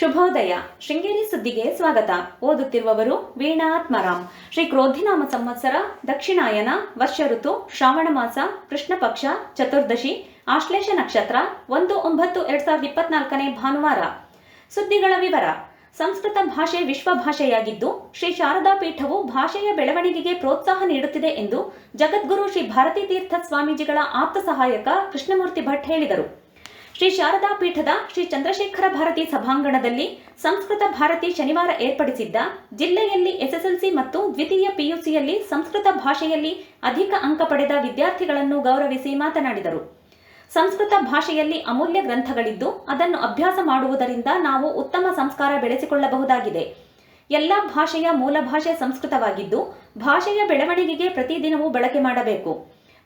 ಶುಭೋದಯ. ಶೃಂಗೇರಿ ಸುದ್ದಿಗೆ ಸ್ವಾಗತ. ಓದುತ್ತಿರುವವರು ವೀಣಾತ್ಮರಾಮ್ ಶ್ರೀ ಕ್ರೋಧಿನಾಮ ಸಂವತ್ಸರ, ದಕ್ಷಿಣಾಯನ, ವರ್ಷ ಋತು, ಶ್ರಾವಣ ಮಾಸ, ಕೃಷ್ಣ ಪಕ್ಷ, ಚತುರ್ದಶಿ, ಆಶ್ಲೇಷ ನಕ್ಷತ್ರ, ಒಂದು ಒಂಬತ್ತು ಎರಡ್ ಸಾವಿರದ ಇಪ್ಪತ್ನಾಲ್ಕನೇ ಭಾನುವಾರ. ಸುದ್ದಿಗಳ ವಿವರ. ಸಂಸ್ಕೃತ ಭಾಷೆ ವಿಶ್ವ ಭಾಷೆಯಾಗಿದ್ದು, ಶ್ರೀ ಶಾರದಾ ಪೀಠವು ಭಾಷೆಯ ಬೆಳವಣಿಗೆಗೆ ಪ್ರೋತ್ಸಾಹ ನೀಡುತ್ತಿದೆ ಎಂದು ಜಗದ್ಗುರು ಶ್ರೀ ಭಾರತೀ ತೀರ್ಥ ಸ್ವಾಮೀಜಿಗಳ ಆಪ್ತ ಸಹಾಯಕ ಕೃಷ್ಣಮೂರ್ತಿ ಭಟ್ ಹೇಳಿದರು. ಶ್ರೀ ಶಾರದಾ ಪೀಠದ ಶ್ರೀ ಚಂದ್ರಶೇಖರ ಭಾರತಿ ಸಭಾಂಗಣದಲ್ಲಿ ಸಂಸ್ಕೃತ ಭಾರತಿ ಶನಿವಾರ ಏರ್ಪಡಿಸಿದ್ದ ಜಿಲ್ಲೆಯಲ್ಲಿ ಎಸ್ಎಸ್ಎಲ್ಸಿ ಮತ್ತು ದ್ವಿತೀಯ ಪಿಯುಸಿಯಲ್ಲಿ ಸಂಸ್ಕೃತ ಭಾಷೆಯಲ್ಲಿ ಅಧಿಕ ಅಂಕ ಪಡೆದ ವಿದ್ಯಾರ್ಥಿಗಳನ್ನು ಗೌರವಿಸಿ ಮಾತನಾಡಿದರು. ಸಂಸ್ಕೃತ ಭಾಷೆಯಲ್ಲಿ ಅಮೂಲ್ಯ ಗ್ರಂಥಗಳಿದ್ದು ಅದನ್ನು ಅಭ್ಯಾಸ ಮಾಡುವುದರಿಂದ ನಾವು ಉತ್ತಮ ಸಂಸ್ಕಾರ ಬೆಳೆಸಿಕೊಳ್ಳಬಹುದಾಗಿದೆ. ಎಲ್ಲ ಭಾಷೆಯ ಮೂಲ ಭಾಷೆ ಸಂಸ್ಕೃತವಾಗಿದ್ದು ಭಾಷೆಯ ಬೆಳವಣಿಗೆಗೆ ಪ್ರತಿದಿನವೂ ಬಳಕೆ ಮಾಡಬೇಕು.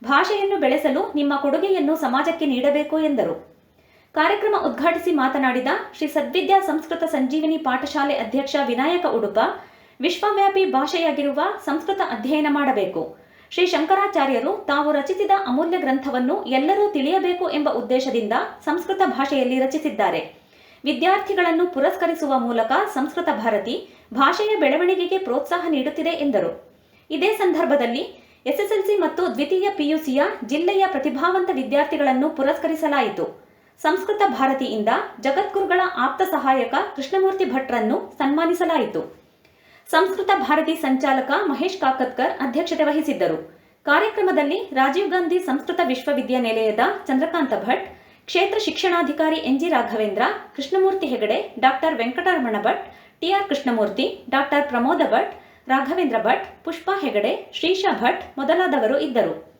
ಭಾಷೆಯನ್ನು ಬೆಳೆಸಲು ನಿಮ್ಮ ಕೊಡುಗೆಯನ್ನು ಸಮಾಜಕ್ಕೆ ನೀಡಬೇಕು ಎಂದರು. ಕಾರ್ಯಕ್ರಮ ಉದ್ಘಾಟಿಸಿ ಮಾತನಾಡಿದ ಶ್ರೀ ಸದ್ವಿದ್ಯಾ ಸಂಸ್ಕೃತ ಸಂಜೀವಿನಿ ಪಾಠಶಾಲೆ ಅಧ್ಯಕ್ಷ ವಿನಾಯಕ ಉಡುಪ, ವಿಶ್ವವ್ಯಾಪಿ ಭಾಷೆಯಾಗಿರುವ ಸಂಸ್ಕೃತ ಅಧ್ಯಯನ ಮಾಡಬೇಕು. ಶ್ರೀ ಶಂಕರಾಚಾರ್ಯರು ತಾವು ರಚಿಸಿದ ಅಮೂಲ್ಯ ಗ್ರಂಥವನ್ನು ಎಲ್ಲರೂ ತಿಳಿಯಬೇಕು ಎಂಬ ಉದ್ದೇಶದಿಂದ ಸಂಸ್ಕೃತ ಭಾಷೆಯಲ್ಲಿ ರಚಿಸಿದ್ದಾರೆ. ವಿದ್ಯಾರ್ಥಿಗಳನ್ನು ಪುರಸ್ಕರಿಸುವ ಮೂಲಕ ಸಂಸ್ಕೃತ ಭಾರತಿ ಭಾಷೆಯ ಬೆಳವಣಿಗೆಗೆ ಪ್ರೋತ್ಸಾಹ ನೀಡುತ್ತಿದೆ ಎಂದರು. ಇದೇ ಸಂದರ್ಭದಲ್ಲಿ ಎಸ್ಎಸ್ಎಲ್ಸಿ ಮತ್ತು ದ್ವಿತೀಯ ಪಿಯುಸಿಯ ಜಿಲ್ಲೆಯ ಪ್ರತಿಭಾವಂತ ವಿದ್ಯಾರ್ಥಿಗಳನ್ನು ಪುರಸ್ಕರಿಸಲಾಯಿತು. ಸಂಸ್ಕೃತ ಭಾರತಿಯಿಂದ ಜಗದ್ಗುರುಗಳ ಆಪ್ತ ಸಹಾಯಕ ಕೃಷ್ಣಮೂರ್ತಿ ಭಟ್ರನ್ನು ಸನ್ಮಾನಿಸಲಾಯಿತು. ಸಂಸ್ಕೃತ ಭಾರತಿ ಸಂಚಾಲಕ ಮಹೇಶ್ ಕಾಕತ್ಕರ್ ಅಧ್ಯಕ್ಷತೆ ವಹಿಸಿದ್ದರು. ಕಾರ್ಯಕ್ರಮದಲ್ಲಿ ರಾಜೀವ್ ಗಾಂಧಿ ಸಂಸ್ಕೃತ ವಿಶ್ವವಿದ್ಯಾನಿಲಯದ ಚಂದ್ರಕಾಂತ ಭಟ್, ಕ್ಷೇತ್ರ ಶಿಕ್ಷಣಾಧಿಕಾರಿ N G Raghavendra, Krishnamurthy Hegde doctor Venkataramana Bhat T R Krishnamurthy doctor Pramoda Bhat, Raghavendra Bhat, Pushpa Hegde Shrisha Bhat ಮೊದಲಾದವರು ಇದ್ದರು.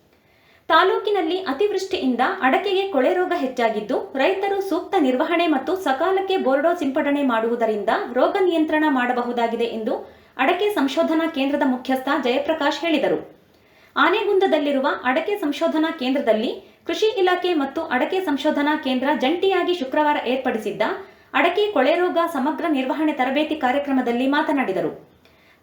ತಾಲೂಕಿನಲ್ಲಿ ಅತಿವೃಷ್ಟಿಯಿಂದ ಅಡಕೆಗೆ ಕೊಳೆ ರೋಗ ಹೆಚ್ಚಾಗಿದ್ದು, ರೈತರು ಸೂಕ್ತ ನಿರ್ವಹಣೆ ಮತ್ತು ಸಕಾಲಕ್ಕೆ ಬೋರ್ಡೋ ಸಿಂಪಡಣೆ ಮಾಡುವುದರಿಂದ ರೋಗ ನಿಯಂತ್ರಣ ಮಾಡಬಹುದಾಗಿದೆ ಎಂದು ಅಡಕೆ ಸಂಶೋಧನಾ ಕೇಂದ್ರದ ಮುಖ್ಯಸ್ಥ ಜಯಪ್ರಕಾಶ್ ಹೇಳಿದರು. ಆನೆಗುಂದದಲ್ಲಿರುವ ಅಡಕೆ ಸಂಶೋಧನಾ ಕೇಂದ್ರದಲ್ಲಿ ಕೃಷಿ ಇಲಾಖೆ ಮತ್ತು ಅಡಕೆ ಸಂಶೋಧನಾ ಕೇಂದ್ರ ಜಂಟಿಯಾಗಿ ಶುಕ್ರವಾರ ಏರ್ಪಡಿಸಿದ್ದ ಅಡಕೆ ಕೊಳೆ ರೋಗ ಸಮಗ್ರ ನಿರ್ವಹಣೆ ತರಬೇತಿ ಕಾರ್ಯಕ್ರಮದಲ್ಲಿ ಮಾತನಾಡಿದರು.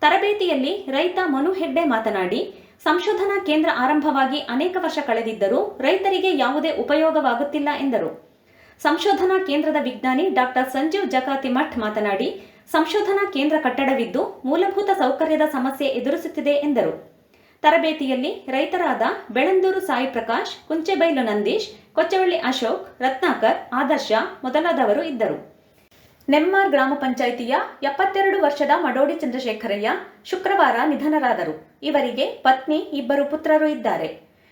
ತರಬೇತಿಯಲ್ಲಿ ರೈತ ಮನು ಹೆಗ್ಡೆ ಮಾತನಾಡಿ ಸಂಶೋಧನಾ ಕೇಂದ್ರ ಆರಂಭವಾಗಿ ಅನೇಕ ವರ್ಷ ಕಳೆದಿದ್ದರೂ ರೈತರಿಗೆ ಯಾವುದೇ ಉಪಯೋಗವಾಗುತ್ತಿಲ್ಲ ಎಂದರು. ಸಂಶೋಧನಾ ಕೇಂದ್ರದ ವಿಜ್ಞಾನಿ ಡಾಕ್ಟರ್ ಸಂಜೀವ್ ಜಕಾತಿ ಮಠ್ ಮಾತನಾಡಿ, ಸಂಶೋಧನಾ ಕೇಂದ್ರ ಕಟ್ಟಡವಿದ್ದು ಮೂಲಭೂತ ಸೌಕರ್ಯದ ಸಮಸ್ಯೆ ಎದುರಿಸುತ್ತಿದೆ ಎಂದರು. ತರಬೇತಿಯಲ್ಲಿ ರೈತರಾದ ಬೆಳಂದೂರು ಸಾಯಿ ಪ್ರಕಾಶ್, ಕುಂಚೆಬೈಲು ನಂದೀಶ್, ಕೊಚ್ಚವಳ್ಳಿ ಅಶೋಕ್, ರತ್ನಾಕರ್, ಆದರ್ಶ ಮೊದಲಾದವರು ಇದ್ದರು. ನೆಮ್ಮಾರ್ ಗ್ರಾಮ ಪಂಚಾಯಿತಿಯ ಎಪ್ಪತ್ತೆರಡು ವರ್ಷದ ಮಡೋಡಿ ಚಂದ್ರಶೇಖರಯ್ಯ ಶುಕ್ರವಾರ ನಿಧನರಾದರು. ಇವರಿಗೆ ಪತ್ನಿ, ಇಬ್ಬರು ಪುತ್ರರು ಇದ್ದಾರೆ.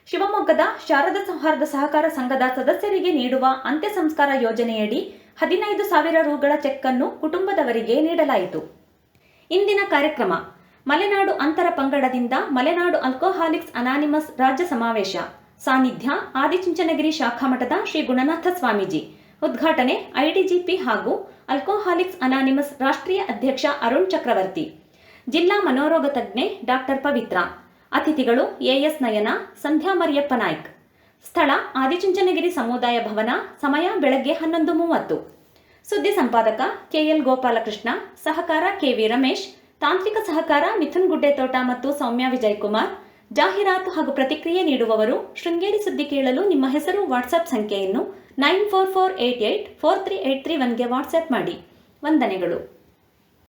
ಶಿವಮೊಗ್ಗದ ಶಾರದಾ ಸೌಹಾರ್ದ ಸಹಕಾರ ಸಂಘದ ಸದಸ್ಯರಿಗೆ ನೀಡುವ ಅಂತ್ಯ ಸಂಸ್ಕಾರ ಯೋಜನೆಯಡಿ ಹದಿನೈದು ಸಾವಿರ ರುಗಳ ಚೆಕ್ ಅನ್ನು ಕುಟುಂಬದವರಿಗೆ ನೀಡಲಾಯಿತು. ಇಂದಿನ ಕಾರ್ಯಕ್ರಮ, ಮಲೆನಾಡು ಅಂತರ ಪಂಗಡದಿಂದ ಮಲೆನಾಡು ಅಲ್ಕೋಹಾಲಿಕ್ಸ್ ಅನಾನಿಮಸ್ ರಾಜ್ಯ ಸಮಾವೇಶ. ಸಾನ್ನಿಧ್ಯ, ಆದಿಚುಂಚನಗಿರಿ ಶಾಖಾ ಮಠದ ಶ್ರೀ ಗುಣನಾಥ ಸ್ವಾಮೀಜಿ. ಉದ್ಘಾಟನೆ ಐಡಿಜಿಪಿ ಹಾಗೂ ಅಲ್ಕೋಹಾಲಿಕ್ಸ್ ಅನಾನಿಮಸ್ ರಾಷ್ಟ್ರೀಯ ಅಧ್ಯಕ್ಷ ಅರುಣ್ ಚಕ್ರವರ್ತಿ. ಜಿಲ್ಲಾ ಮನೋರೋಗ ತಜ್ಞೆ ಡಾಕ್ಟರ್ ಪವಿತ್ರ. ಅತಿಥಿಗಳು ಎಎಸ್ ನಯನ, ಸಂಧ್ಯಾ ಮರಿಯಪ್ಪ ನಾಯ್ಕ್. ಸ್ಥಳ ಆದಿಚುಂಚನಗಿರಿ ಸಮುದಾಯ ಭವನ, ಸಮಯ ಬೆಳಗ್ಗೆ ಹನ್ನೊಂದು ಮೂವತ್ತು. ಸುದ್ದಿ ಸಂಪಾದಕ ಕೆಎಲ್ ಗೋಪಾಲಕೃಷ್ಣ, ಸಹಕಾರ ಕೆವಿ ರಮೇಶ್, ತಾಂತ್ರಿಕ ಸಹಕಾರ ಮಿಥುನ್ ಗುಡ್ಡೆತೋಟ ಮತ್ತು ಸೌಮ್ಯ ವಿಜಯಕುಮಾರ್, ಜಾಹೀರಾತು ಹಾಗೂ ಪ್ರತಿಕ್ರಿಯೆ ನೀಡುವವರು ಶೃಂಗೇರಿ ಸುದ್ದಿ ಕೇಳಲು ನಿಮ್ಮ ಹೆಸರು, ವಾಟ್ಸಪ್ ಸಂಖ್ಯೆಯನ್ನು nine four four eight eight four three eight three ಒನ್ಗೆ WhatsApp ಮಾಡಿ. ವಂದನೆಗಳು.